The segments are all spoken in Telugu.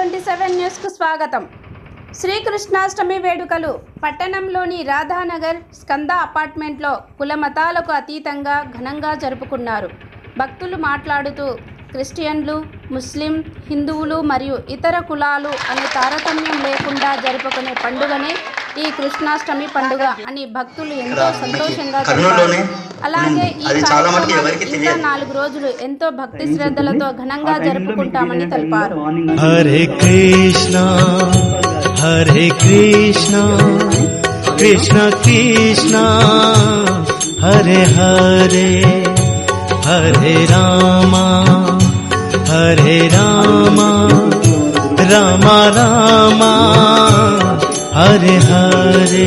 ట్వంటీ సెవెన్ న్యూస్కు స్వాగతం. శ్రీకృష్ణాష్టమి వేడుకలు. పట్టణంలోని రాధానగర్ స్కంద అపార్ట్మెంట్లో కుల మతాలకు అతీతంగా ఘనంగా జరుపుకున్నారు. భక్తులు మాట్లాడుతూ క్రిస్టియన్లు ముస్లిం హిందువులు మరియు ఇతర కులాలు అనే తారతమ్యం లేకుండా జరుపుకునే పండుగనే ఈ కృష్ణాష్టమి పండుగ అని భక్తులు ఎంతో సంతోషంగా కర్నూలులోనే అలాగే ఈ నాలుగు రోజులు ఎంతో భక్తి శ్రద్ధలతో ఘనంగా జరుపుకుంటామని తెలిపారు. హరే కృష్ణ హరే కృష్ణ కృష్ణ కృష్ణ హరే హరే హరే రామ హరే రామ రామ రామ హరే హరే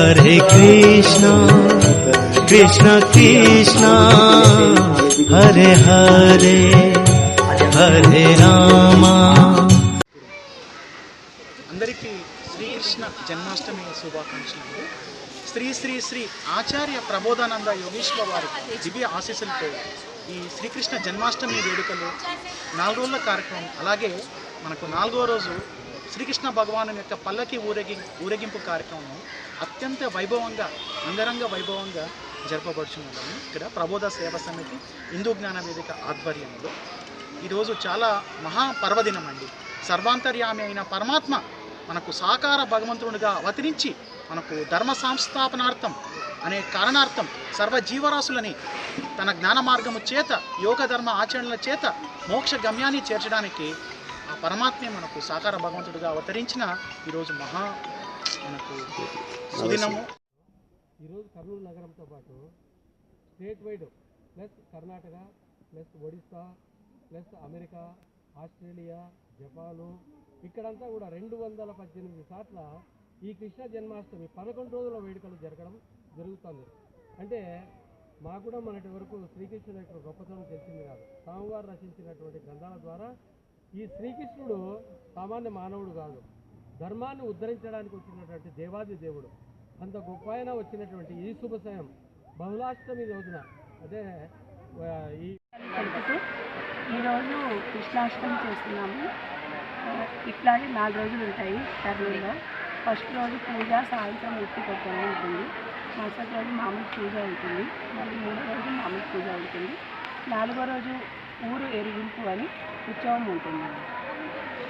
హరే కృష్ణ కృష్ణ కృష్ణ హరే హరే హరే రామా అందరికీ శ్రీకృష్ణ జన్మాష్టమి శుభాకాంక్షలు. శ్రీ శ్రీ శ్రీ ఆచార్య ప్రబోధానంద యోగేశ్వర వారి దివ్య ఆశీస్సులతో ఈ శ్రీకృష్ణ జన్మాష్టమి వేడుకలు నాలుగు రోజుల కార్యక్రమం అలాగే మనకు నాలుగో రోజు శ్రీకృష్ణ భగవాను యొక్క పల్లకి ఊరేగి ఊరేగింపు కార్యక్రమం అత్యంత వైభవంగా అంగరంగ వైభవంగా జరపబడుచున్నాము ఇక్కడ ప్రబోధ సేవ సమితి హిందూ జ్ఞాన వేదిక ఆధ్వర్యంలో. ఈరోజు చాలా మహాపర్వదినం అండి. సర్వాంతర్యామి అయిన పరమాత్మ మనకు సాకార భగవంతునిగా అవతరించి మనకు ధర్మ సంస్థాపనార్థం అనే కారణార్థం సర్వ జీవరాశులని తన జ్ఞాన మార్గము చేత యోగ ధర్మ ఆచరణల చేత మోక్ష గమ్యాన్ని చేర్చడానికి పరమాత్మే మనకు సాకార భగవంతుడిగా అవతరించిన ఈరోజు మహా మనకు సుదినము. ఈరోజు కర్నూలు నగరంతో పాటు statewide plus Karnataka plus Odisha plus America Australia Japan ఇక్కడంతా కూడా రెండు వందల పద్దెనిమిది సార్ల ఈ కృష్ణ జన్మాష్టమి పదకొండు రోజుల వేడుకలు జరగడం జరుగుతుంది. అంటే మాకు కూడా మనటి వరకు శ్రీకృష్ణుని యొక్క గొప్పతనం తెలిసింది కాదు. స్వామివారు రచించినటువంటి గ్రంథాల ద్వారా ఈ శ్రీకృష్ణుడు సామాన్య మానవుడు కాదు. ధర్మాన్ని ఉద్ధరించడానికి వచ్చినటువంటి దేవాది దేవుడు. అంత గొప్ప వచ్చినటువంటి ఈ శుభ సమయం. బహుళాష్టమి రోజున. అదే ఈ ఈరోజు కృష్ణాష్టమి చేస్తున్నాము. ఇట్లాగే నాలుగు రోజులు ఉంటాయి కర్నూలులో ఫస్ట్ రోజు పూజ సాయంత్రం ఉట్టి కొట్టడం ఉంటుంది. మరుసటి రోజు మామూలు పూజ ఉంటుంది. మళ్ళీ మూడో రోజు మామూలు పూజ ఉంటుంది. నాలుగో రోజు ఊరు ఎరిగింపు అని ఉత్సవం ఉంటుంది.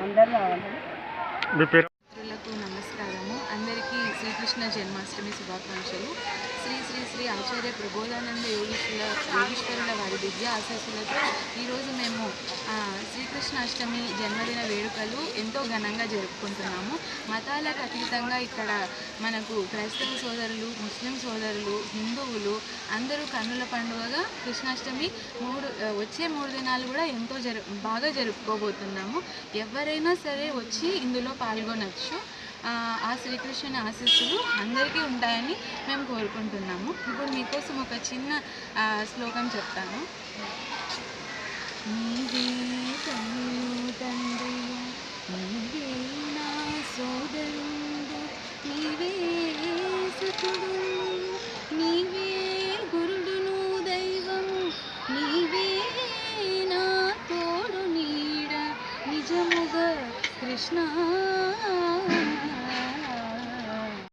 అందరు రావాలి. మిత్రులకు నమస్కారము. అందరికీ శ్రీకృష్ణ జన్మాష్టమి శుభాకాంక్షలు. శ్రీ శ్రీ శ్రీ ఆచార్య ప్రబోధానంద యోగీశ్వర యోగీశ్వరుల వారి విద్య ఆశీస్సులతో ఈరోజు మేము శ్రీకృష్ణాష్టమి జన్మదిన వేడుకలు ఎంతో ఘనంగా జరుపుకుంటున్నాము. మతాలకు అతీతంగా ఇక్కడ మనకు క్రైస్తవ సోదరులు ముస్లిం సోదరులు హిందువులు అందరూ కన్నుల పండుగగా కృష్ణాష్టమి మూడు వచ్చే మూడు దినాలు కూడా ఎంతో జరు బాగా జరుపుకోబోతున్నాము. ఎవరైనా సరే వచ్చి ఇందులో పాల్గొనవచ్చు ఆ శ్రీకృష్ణుని ఆశీస్సులు అందరికీ ఉంటాయని మేము కోరుకుంటున్నాము. ఇప్పుడు మీకోసం ఒక చిన్న శ్లోకం చెప్తాను. నీవే నా నీవే గురుడును దైవం నీవే నా నీడ నిజముగా కృష్ణ Yeah.